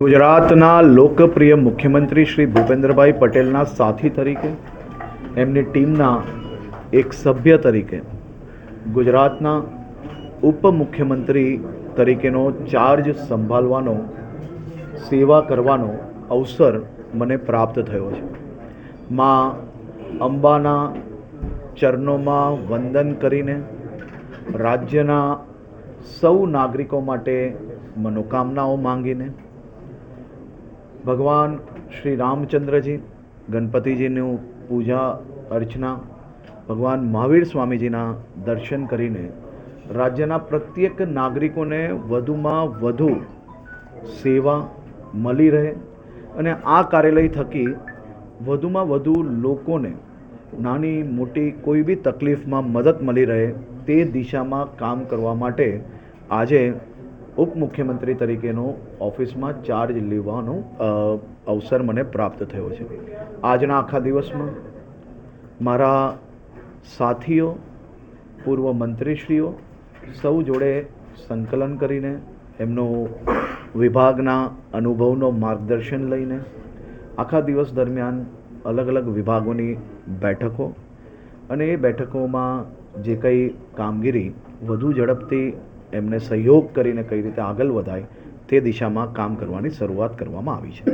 ગુજરાતના લોકપ્રિય મુખ્યમંત્રી શ્રી ભૂપેન્દ્રભાઈ પટેલના સાથી તરીકે, એમની ટીમના એક સભ્ય તરીકે, ગુજરાતના ઉપમુખ્યમંત્રી તરીકેનો ચાર્જ સંભાળવાનો, સેવા કરવાનો અવસર મને પ્રાપ્ત થયો છે. માં અંબાના ચરણોમાં વંદન કરીને રાજ્યના સૌ નાગરિકો માટે મનોકામનાઓ માંગીને ભગવાન શ્રી રામચંદ્રજી, ગણપતિજીનું પૂજા, અર્ચના, ભગવાન મહાવીર સ્વામીજીના દર્શન કરીને રાજ્યના પ્રત્યેક નાગરિકોને વધુમાં વધુ સેવા મળી રહે અને આ કાર્યાલય થકી વધુમાં વધુ લોકોને નાની મોટી કોઈ બી તકલીફમાં મદદ મળી રહે તે દિશામાં કામ કરવા માટે આજે ઉપમુખ્યમંત્રી તરીકેનો ઓફિસમાં ચાર્જ લેવાનો અવસર મને પ્રાપ્ત થયો છે. આજના આખા દિવસમાં મારા સાથીઓ, પૂર્વ મંત્રીશ્રીઓ સૌ જોડે સંકલન કરીને, એમનો વિભાગના અનુભવનો માર્ગદર્શન લઈને, આખા દિવસ દરમિયાન અલગ અલગ વિભાગોની બેઠકો અને એ બેઠકોમાં જે કંઈ કામગીરી વધુ ઝડપથી એમને સહયોગ કરીને કઈ રીતે આગળ વધાય તે દિશામાં કામ કરવાની શરૂઆત કરવામાં આવી છે.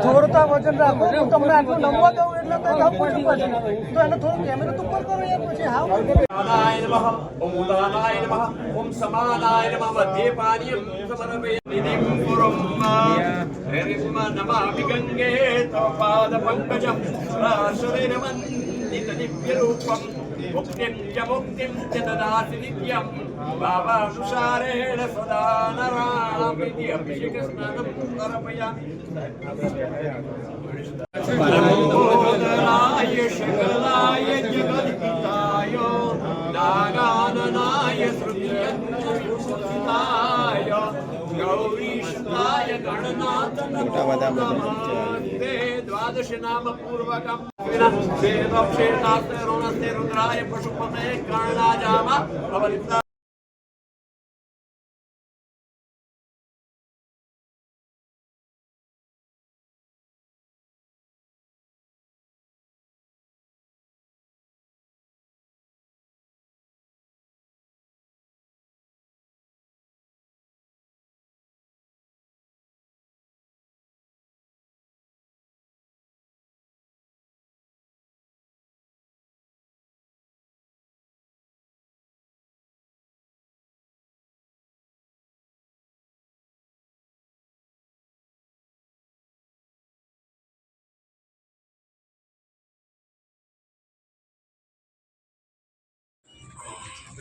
થોડું વજન રાખો હું તમને આટલું નમવા દઉં એટલે તો ધમ પડ્યું પછી તો એને થોડું કેમેરો તો પર કરો યાર પછી હાવ નારાયણ નમઃ ઓમ ઉદાનાય નમઃ ઓમ સમાનાય નમઃ વધે પાણીયમ સમર્પય નિધિમ પુરમ હરિમ નમામિ ગંગે તવ પાદ પંકજમ રાશરે નમન નિત દિવ્ય રૂપમ മുക്തൻ മുക്തൻ ചദാസിനി ബാബാനുസാരേണ സദാ നരാമിതി അഭിഷേകസ്നാനം സമർപ്പയാമി പരമോദരായ ശകലായ ജഗതിപിതായോ നാഗാനനായ ശ്രുതിയന്തുതായോ ગૌરીષ્ઠાય ગણનાથન ભગવંતે દ્વાદશ નામ પૂર્વકમ દેવક્ષેતાસ્તે ઋણસ્તે રુદ્રાય પશુપતે કર્ણાજામ ભવલિતા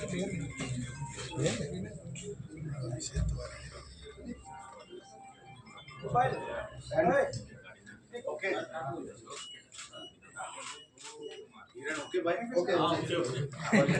Okay. Okay.